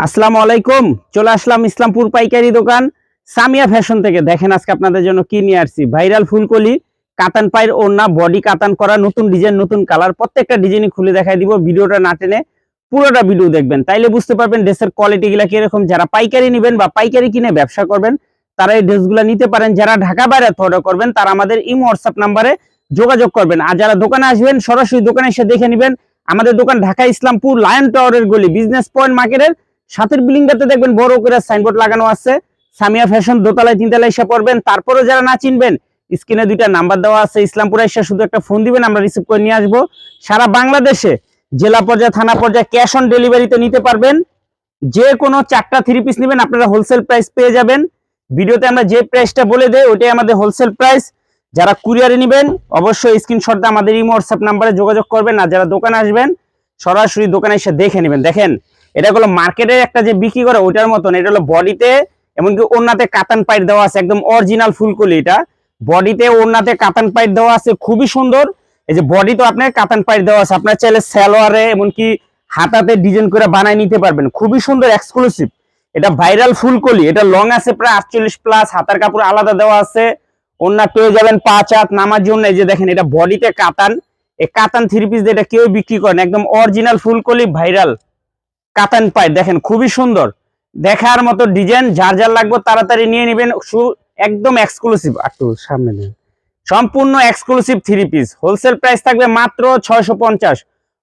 আসসালামু আলাইকুম, চলে আসলাম ইসলামপুর পাইকারি দোকান। সামিয়া ফ্যাশন থেকে। দেখেন আজকে আপনাদের জন্য কি নিয়ে আসছি? ভাইরাল ফুলকলি, কাতান পায়ের ওড়না, বডি কাতান করা, নতুন ডিজাইন, নতুন কালার, প্রত্যেকটা ডিজাইনই খুলে দেখাই দিব। ভিডিওটা না টেনে পুরোটা ভিডিও দেখবেন। তাইলে বুঝতে পারবেন ড্রেসের কোয়ালিটি গুলা কীরকম। যারা পাইকারি নেবেন বা পাইকারি কিনে ব্যবসা করবেন, তারা এই ড্রেসগুলো নিতে পারেন। যারা ঢাকা বাইরে অর্ডার করবেন, তারা আমাদের ইমো, হোয়াটসঅ্যাপ নাম্বারে যোগাযোগ করবেন। আর যারা দোকানে আসবেন, সরাসরি দোকানে এসে দেখে নেবেন। আমাদের দোকান ঢাকা ইসলামপুর লায়ন টাওয়ারের গলি, বিজনেস পয়েন্ট মার্কেটের সাথের বিল্ডিংটাতে দেখবেন বড় করে সাইনবোর্ড লাগানো আছে। সামিয়া ফ্যাশন দোতলায়, তিনতলায় এসে পড়বেন। তারপরে যারা না চিনবেন স্ক্রিনে দুইটা নাম্বার দেওয়া আছে। ইসলামপুরে এসে শুধু একটা ফোন দিবেন, আমরা রিসিভ করে নিয়ে আসব। সারা বাংলাদেশে জেলা পর্যায়ে, থানা পর্যায়ে ক্যাশ অন ডেলিভারিতে নিতে পারবেন। যে কোনো চারটা থ্রি পিস নেবেন, আপনারা হোলসেল প্রাইস পেয়ে যাবেন। ভিডিওতে আমরা যে প্রাইসটা বলে দেই, ওইটাই আমাদের হোলসেল প্রাইস যারা কুরিয়ারে নেবেন, অবশ্যই স্ক্রিনশট দিয়ে আমাদের ইমো হোয়াটসঅ্যাপ নাম্বারে যোগাযোগ করবেন। আর যারা দোকানে আসবেন, সরাসরি দোকানে এসে দেখে নেবেন। দেখেন এটা হলো মার্কেটের একটা যে বিক্রি করে ওইটার মতন। এটা হলো বডিতে, এমনকি ওড়নাতে কাতান পাইট দেওয়া আছে, একদম অরিজিনাল ফুলকলি এটা। বডিতে, ওড়নাতে কাতান পাইট দেওয়া আছে, খুবই সুন্দর। এই যে বডি তো আপনার কাতান পাইট দেওয়া আছে, আপনার চাইলে সালোয়ারে, এমনকি হাতাতে ডিজাইন করে বানায় নিতে পারবেন। খুবই সুন্দর এক্সক্লুসিভ এটা ভাইরাল ফুলকলি, এটা লং আছে প্রায় আটচল্লিশ প্লাস হাতার কাপড় আলাদা দেওয়া আছে। ওড়না পেয়ে যাবেন পাঁচ হাত নামার জন্য এই যে দেখেন, এটা বডিতে কাতান। এই কাতান থ্রি পিস এটা কেউ বিক্রি করেন একদম অরিজিনাল ফুলকলি ভাইরাল কাতান পাই, দেখেন খুবই সুন্দর। দেখার মতো ডিজাইন, যার যার লাগবে তাড়াতাড়ি নিয়ে নেবেন। একদম এক্সক্লুসিভ একটু সামনে নেন। সম্পূর্ণ exclusive three piece wholesale price থাকবে মাত্র ছয়শো পঞ্চাশ।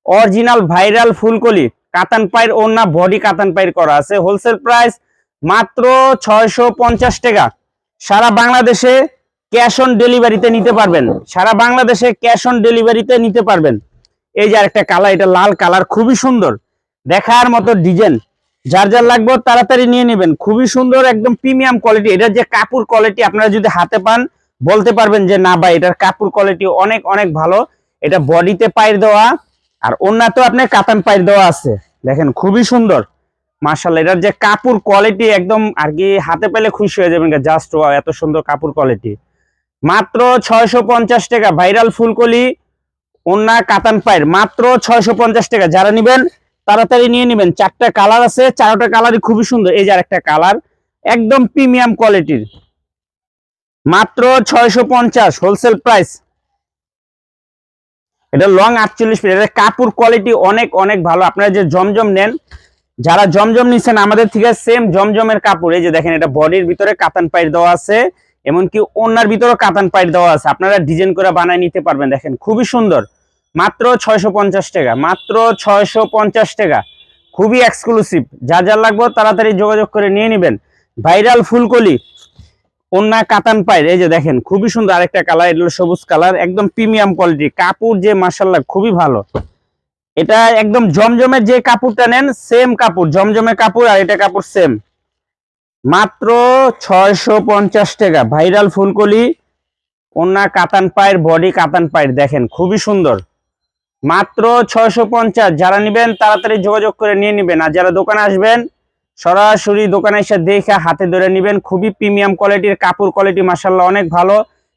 অরিজিনাল ভাইরাল ফুলকলি। কাতান পায়ের ওড়না বডি কাতান পায়ের করা আছে। হোলসেল প্রাইস মাত্র ছয়শো পঞ্চাশ টাকা। সারা বাংলাদেশে ক্যাশ অন ডেলিভারিতে নিতে পারবেন। সারা বাংলাদেশে ক্যাশ অন ডেলিভারিতে নিতে পারবেন। এই যে আরেকটা কালার এটা লাল কালার খুবই সুন্দর। দেখার মতো ডিজাইন। যার যার লাগবে তাড়াতাড়ি নিয়ে নেবেন। খুবই সুন্দর, একদম প্রিমিয়াম কোয়ালিটি এটার যে কাপড় কোয়ালিটি আপনারা যদি হাতে পান, বলতে পারবেন যে, না ভাই, এটার কাপড় কোয়ালিটি অনেক অনেক ভালো। এটা বডিতে পায়ের দেওয়া, আর তো আপনার কাতান পায়ের দেওয়া আছে। দেখেন, খুবই সুন্দর। মার্শাল এটার যে কাপড় কোয়ালিটি একদম আর কি হাতে পেলে খুশি হয়ে যাবেন জাস্ট ওয়া এত সুন্দর কাপড় কোয়ালিটি মাত্র ছয়শো পঞ্চাশ টাকা। ভাইরাল ফুলকলি, ওন্না কাতান পায়ের। মাত্র ছয়শো পঞ্চাশ টাকা। যারা নিবেন তাড়াতাড়ি নিয়ে নেবেন। চারটা কালার আছে, চারটা কালারই খুবই সুন্দর। এই যে একটা কালার, একদম প্রিমিয়াম কোয়ালিটির। মাত্র ছয়শো পঞ্চাশ হোলসেল প্রাইস। এটা লং আটচল্লিশ ফিট। এটা কাপড় কোয়ালিটি অনেক অনেক ভালো। আপনারা যে জমজম নেন, যারা জমজম নিচ্ছেন আমাদের থেকে সেম জমজমের কাপড়। এই যে দেখেন, এটা বডির ভিতরে কাতান পাইট দেওয়া আছে, এমনকি ওনার ভিতরে কাতান পাইট দেওয়া আছে। আপনারা ডিজাইন করে বানায় নিতে পারবেন। দেখেন, খুবই সুন্দর। মাত্র ছয়শো পঞ্চাশ টাকা, মাত্র ছয়শো পঞ্চাশ টাকা। খুবই এক্সক্লুসিভ যা যা লাগবে তাড়াতাড়ি যোগাযোগ করে নিয়ে নেবেন। ভাইরাল ফুলকলি অন্যা কাতান পায়ের, এই যে দেখেন, খুবই সুন্দর আরেকটা কালার এটা সবুজ কালার, একদম প্রিমিয়াম কোয়ালিটি কাপড় যে মার্শাল্লাহ খুবই ভালো। এটা একদম জমজমের যে কাপড়টা নেন সেম কাপড়, জমজমের কাপড় আর এটা কাপড় সেম মাত্র ছয়শো পঞ্চাশ টাকা ভাইরাল ফুলকলি অন্যা কাতান পায়ের বডি কাতান পায়ের, দেখেন, খুবই সুন্দর। মাত্র ছয়শো পঞ্চাশ। যারা নেবেন, তাড়াতাড়ি যোগাযোগ করে নিয়ে নেবেন। আর যারা দোকানে আসবেন, সরাসরি দোকানে এসে দেখে হাতে ধরে নেবেন। খুবই প্রিমিয়াম কোয়ালিটির, কাপড় কোয়ালিটি মাসাল্লাহ অনেক ভালো।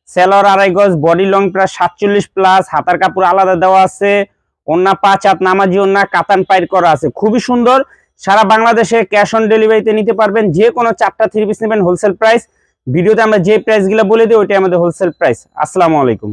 সেলর আড়াই গজ, বডি লং প্রায় সাতচল্লিশ প্লাস, হাতার কাপড় আলাদা দেওয়া আছে। অন্য পাঁচ হাত নামাজি অন্য কাতান পাইর করা আছে। খুবই সুন্দর। সারা বাংলাদেশে ক্যাশ অন ডেলিভারিতে নিতে পারবেন। যে কোনো চারটা থ্রি পিস নেবেন, হোলসেল প্রাইস। ভিডিওতে আমরা যে প্রাইসগুলো বলে দিই, ওইটাই আমাদের হোলসেল প্রাইস। আসসালামু আলাইকুম।